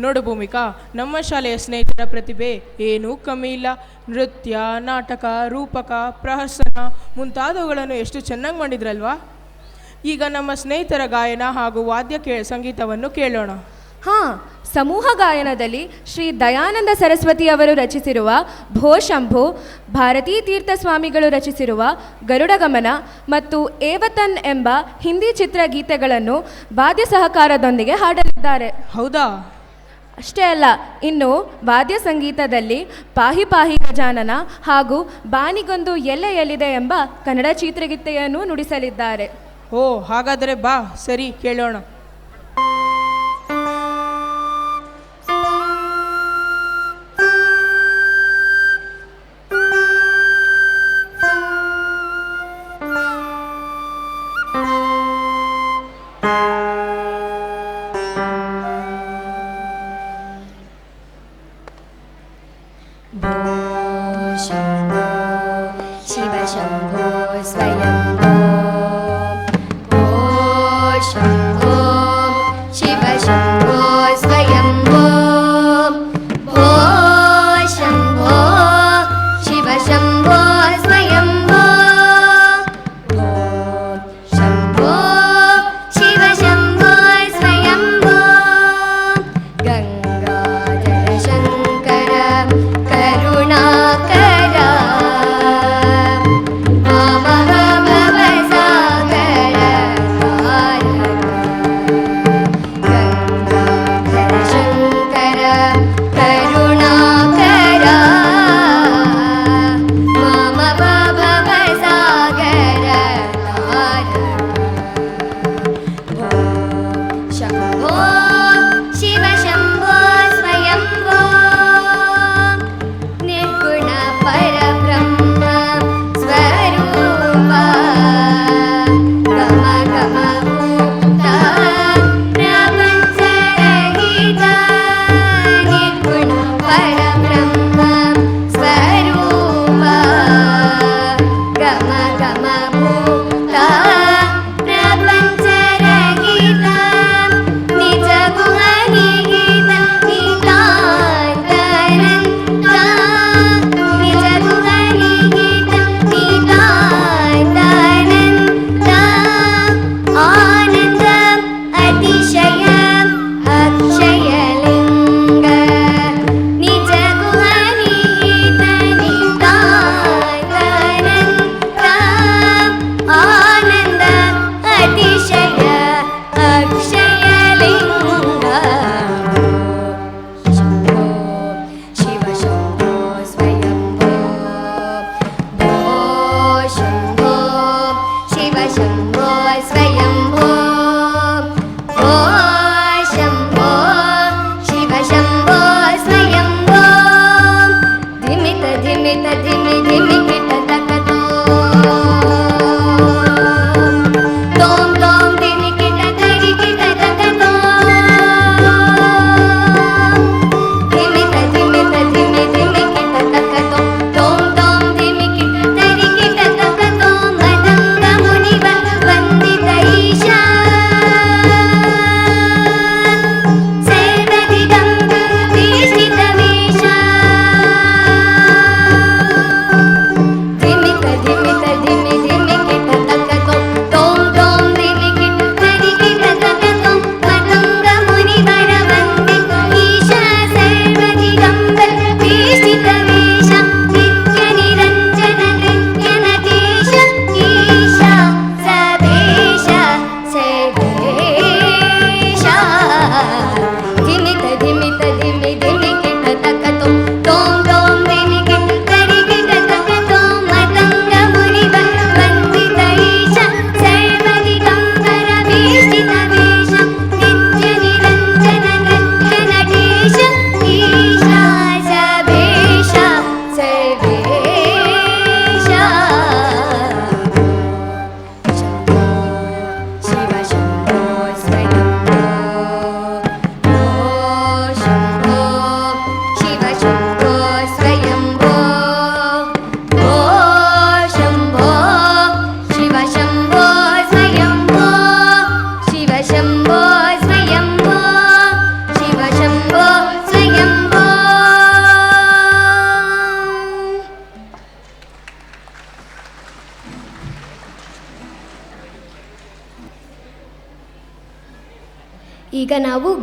ನೋಡು ಭೂಮಿಕಾ ನಮ್ಮ ಶಾಲೆಯ ಸ್ನೇಹಿತರ ಪ್ರತಿಭೆ ಏನೂ ಕಮ್ಮಿ ಇಲ್ಲ. ನೃತ್ಯ ನಾಟಕ ರೂಪಕ ಪ್ರಹಸನ ಮುಂತಾದವುಗಳನ್ನು ಎಷ್ಟು ಚೆನ್ನಾಗಿ ಮಾಡಿದ್ರಲ್ವಾ? ಈಗ ನಮ್ಮ ಸ್ನೇಹಿತರ ಗಾಯನ ಹಾಗೂ ವಾದ್ಯ ಕೇ ಸಂಗೀತವನ್ನು ಕೇಳೋಣ. ಹಾಂ ಸಮೂಹ ಗಾಯನದಲ್ಲಿ ಶ್ರೀ ದಯಾನಂದ ಸರಸ್ವತಿ ಅವರು ರಚಿಸಿರುವ ಭೋ ಶಂಭು ಭಾರತೀ ತೀರ್ಥ ಸ್ವಾಮಿಗಳು ರಚಿಸಿರುವ ಗರುಡಗಮನ ಮತ್ತು ಏವತನ್ ಎಂಬ ಹಿಂದಿ ಚಿತ್ರಗೀತೆಗಳನ್ನು ವಾದ್ಯ ಸಹಕಾರದೊಂದಿಗೆ ಹಾಡಲಿದ್ದಾರೆ. ಹೌದಾ? ಅಷ್ಟೇ ಅಲ್ಲ, ಇನ್ನು ವಾದ್ಯ ಸಂಗೀತದಲ್ಲಿ ಪಾಹಿ ಪಾಹಿ ಗಜಾನನ ಹಾಗೂ ಬಾನಿಗೊಂದು ಎಲೆ ಎಲ್ಲಿದೆ ಎಂಬ ಕನ್ನಡ ಚಿತ್ರಗೀತೆಯನ್ನು ನುಡಿಸಲಿದ್ದಾರೆ. ಓ, ಹಾಗಾದರೆ ಬಾ, ಸರಿ, ಕೇಳೋಣ. शम्भो शिव शम्भो स्वयम्भो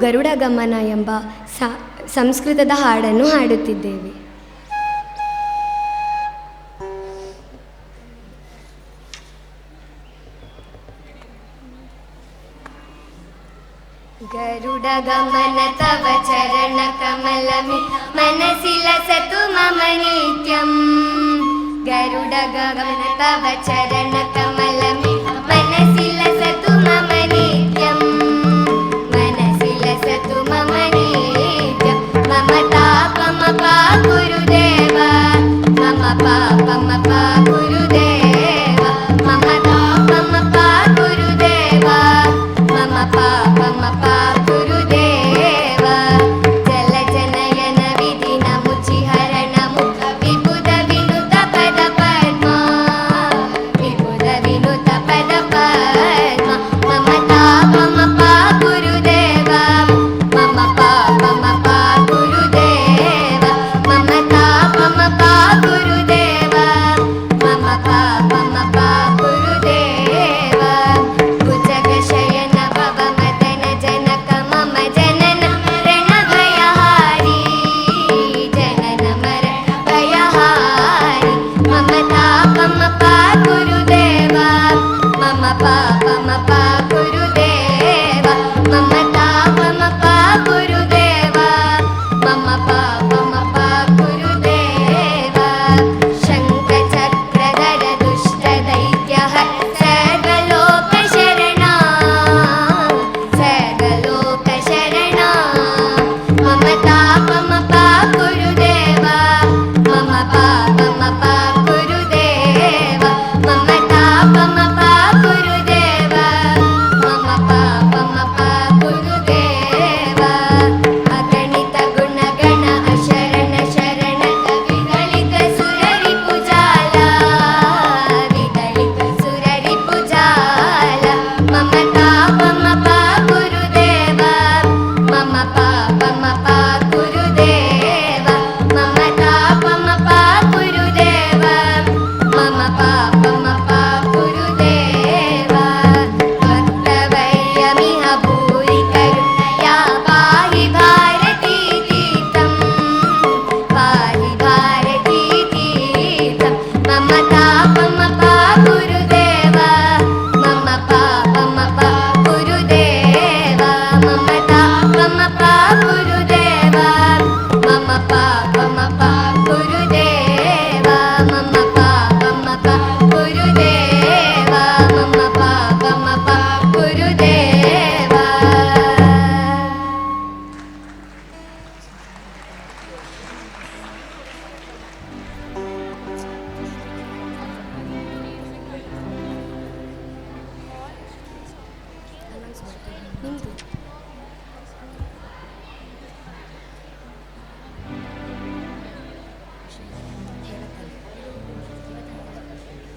ಗರುಡ ಗಮನ ಎಂಬ ಸಂಸ್ಕೃತದ ಹಾಡನ್ನು ಹಾಡುತ್ತಿದ್ದೇವೆ. ಗರುಡ ಗಮನ ತವ ಚರಣ ಕಮಲಮಿ ಮನಸಿಲಸತು ಮಮ ನಿತ್ಯಂ. ಗರುಡ ಗಮನ ತವ ಚರಣ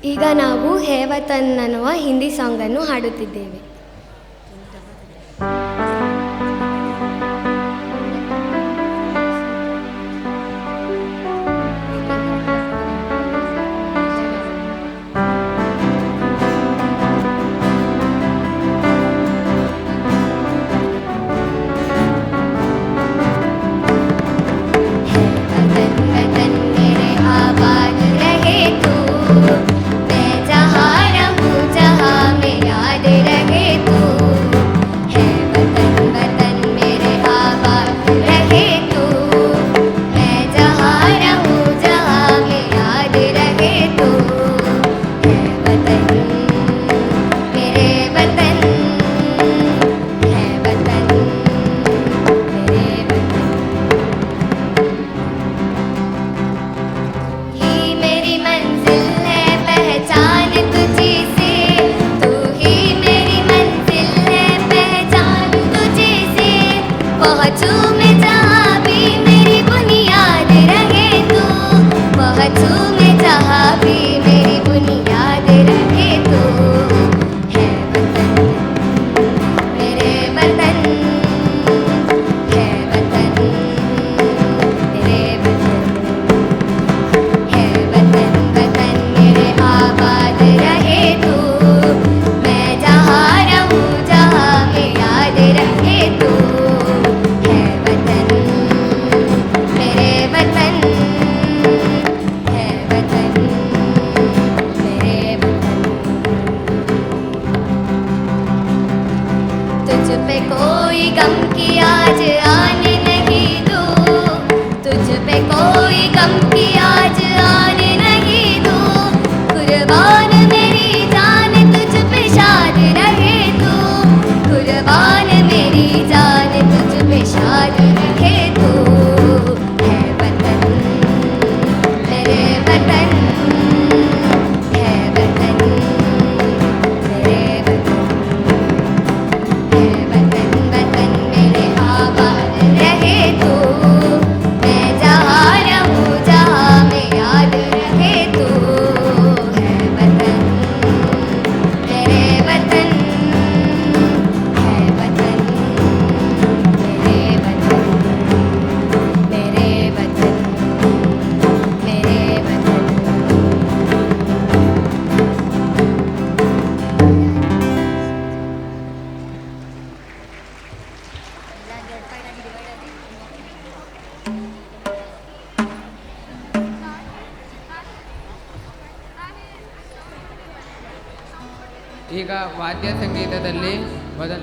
ಈಗ ನಾವು ಹೇವತನ್ ಅನ್ನುವ ಹಿಂದಿ ಸಾಂಗನ್ನು ಹಾಡುತ್ತಿದ್ದೇವೆ. कोई गम की आज आने नहीं दो। तुझ पे कोई गम की ಈಗ ವಾದ್ಯ ಸಂಗೀತದಲ್ಲಿ ಮೊದಲ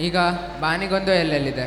ಈಗ ಬಾನಿಗೊಂದು ಎಲ್ಲೆಲ್ಲಿದೆ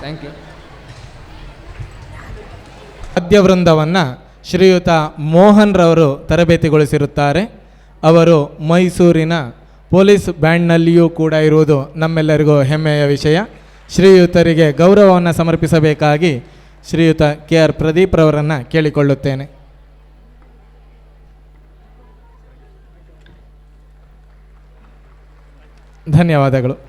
ಥ್ಯಾಂಕ್ ಯು ವಾದ್ಯವೃಂದವನ್ನು ಶ್ರೀಯುತ ಮೋಹನ್ ರವರು ತರಬೇತಿಗೊಳಿಸಿರುತ್ತಾರೆ. ಅವರು ಮೈಸೂರಿನ ಪೊಲೀಸ್ ಬ್ಯಾಂಡ್ನಲ್ಲಿಯೂ ಕೂಡ ಇರುವುದು ನಮ್ಮೆಲ್ಲರಿಗೂ ಹೆಮ್ಮೆಯ ವಿಷಯ. ಶ್ರೀಯುತರಿಗೆ ಗೌರವವನ್ನು ಸಮರ್ಪಿಸಬೇಕಾಗಿ ಶ್ರೀಯುತ ಕೆ ಆರ್ ಪ್ರದೀಪ್ ರವರನ್ನು ಕೇಳಿಕೊಳ್ಳುತ್ತೇನೆ. ಧನ್ಯವಾದಗಳು.